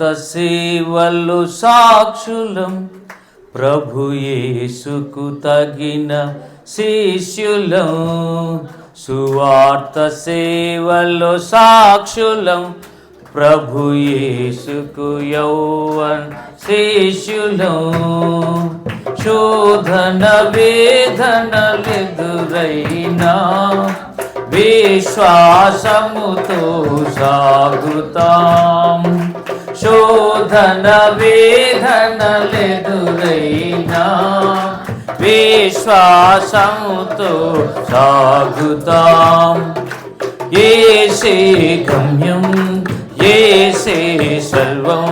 భక్త సేవలు సాక్షులం. ప్రభు యేసుకు తగిన శిష్యులం. సువార్త సేవలు సాక్షులం. ప్రభు యేసుకు యౌవన్ శిష్యులం. శోధన వేదనలెదురైనా విశ్వాసముతో సాగుతాం. శోధన వేదనలెదురైనా విశ్వాసంతో సాగుతాం. ఏసే గమ్యం ఏసే సర్వం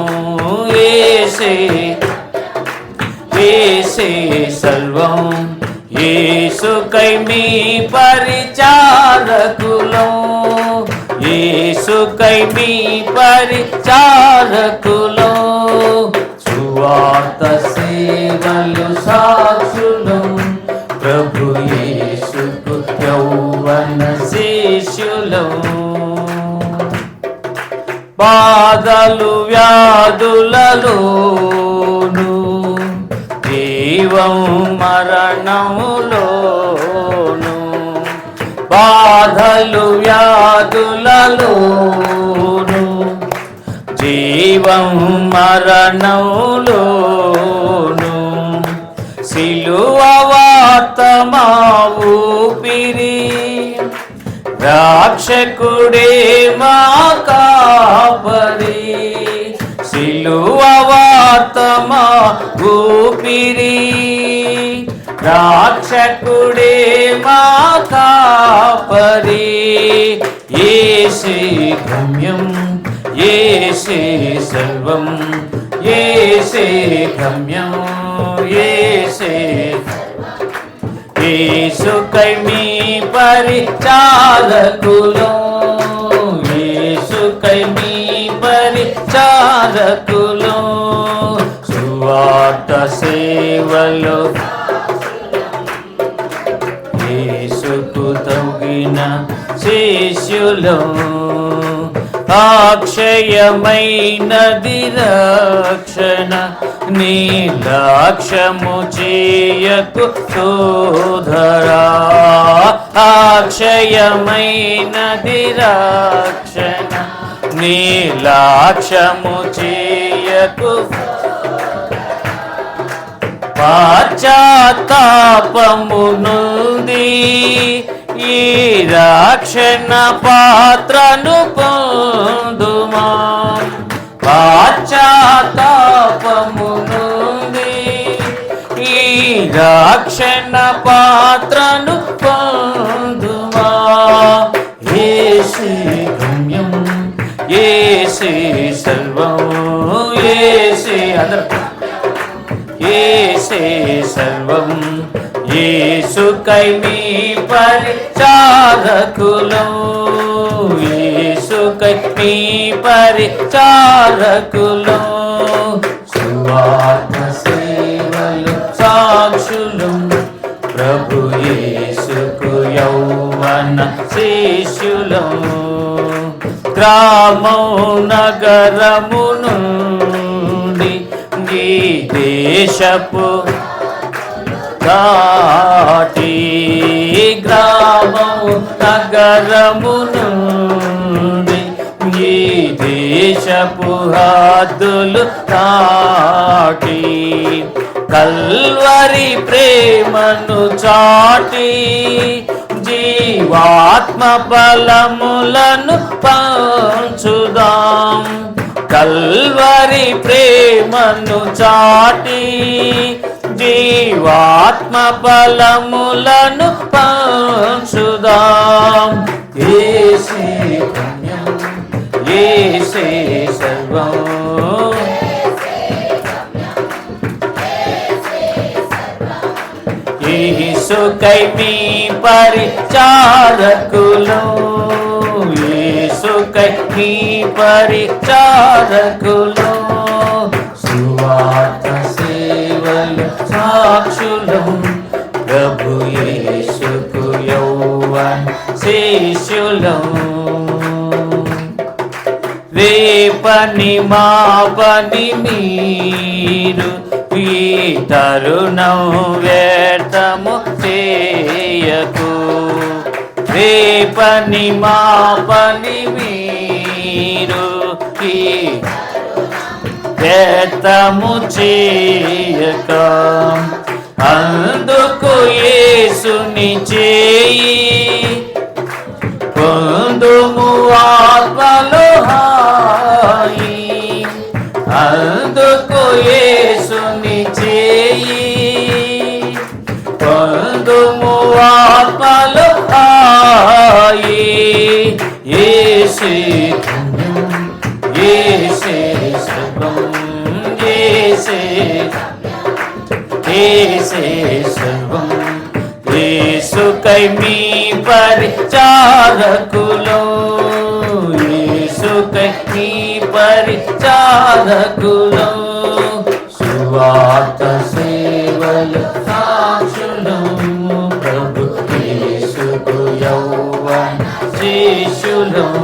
ఏసే ఏసే సర్వం. ఏసుకై మీ పరిచారకులం. ఏసుకై మీ పరిచారకులో సువార్త సేవలు సాక్షులు ప్రభు యేసుకు యౌవన శిష్యులు. బాధలు వ్యాధులలోను జీవం మరణములో బాధలు వ్యాధులలో జీవం మరణములోను సిలువ ఊపిరి రాక్షకుడే మా కాపరి సిలువార్తమా వార్త ఊపిరి. రాక్షకుడే మా కాపరి ఏసే గమ్యం ఏసే సర్వం ఏసే గమ్యం ఏసే ఏసుకై మీ పరిచారకులం ఏసుకై మీ పరిచారకులం సువార్త సేవలో తగిన శిష్యులం అక్షయమైనది రక్షణ నీలాక్షము చేయకు సోదరా. అక్షయమైనది రక్షణ నీలాక్షము చేయకు పాశ్చాత్తాపము నుండి ఈ రక్షణ పాత్రను పొందుమా? పాశ్చాత్తాపము ఈ రక్షణ పాత్రను పొందుమా? ఏసే గమ్యం ఏసే సర్వం ఏసే అందరూ. ఏసే సర్వం ఏసుకై మీ పరిచారకులు. ఏసుకై మీ పరిచారకులు. సువార్త సేవలు సాక్షులు. ప్రభు యేసుకు యౌవన శిష్యులు. గ్రామం నగరమును దేశపు దాటి గ్రామము నగరము ఈ దేశపు హద్దులు దాటి కల్వరి ప్రేమను చాటి జీవాత్మ బలములను పంచుదాం. కల్వరి ప్రేమను చాటి జీవాత్మ బలములను పంచుదాం. ఏసే గమ్యం ఏసే సర్వం. యేసుకై మీ పరిచారకులు యేసుకై మీ పరిచారకులు. సువార్త సే సేవలు సాక్షులం. ప్రభు యేసుకు యౌవన్ శిష్యులం. రేపని మా పని మీరు ఈ తరుణం వ్యర్థము చేయకు. రేపని మా పని మీరు ఈ వ్యర్థము చేయక. అందుకు యేసుని చేయి. పొందుము ఆత్మలో సర్వం యేసుకై మీ పరిచారకులో యేసుకై మీ పరిచారకులో సువాత సేవలు సాక్షులం ప్రభు యేసుకు యౌవన శిష్యులం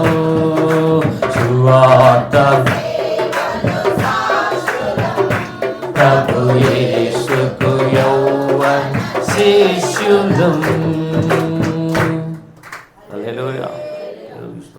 సువాత ప్రభు ఏ యౌవన శిష్యులం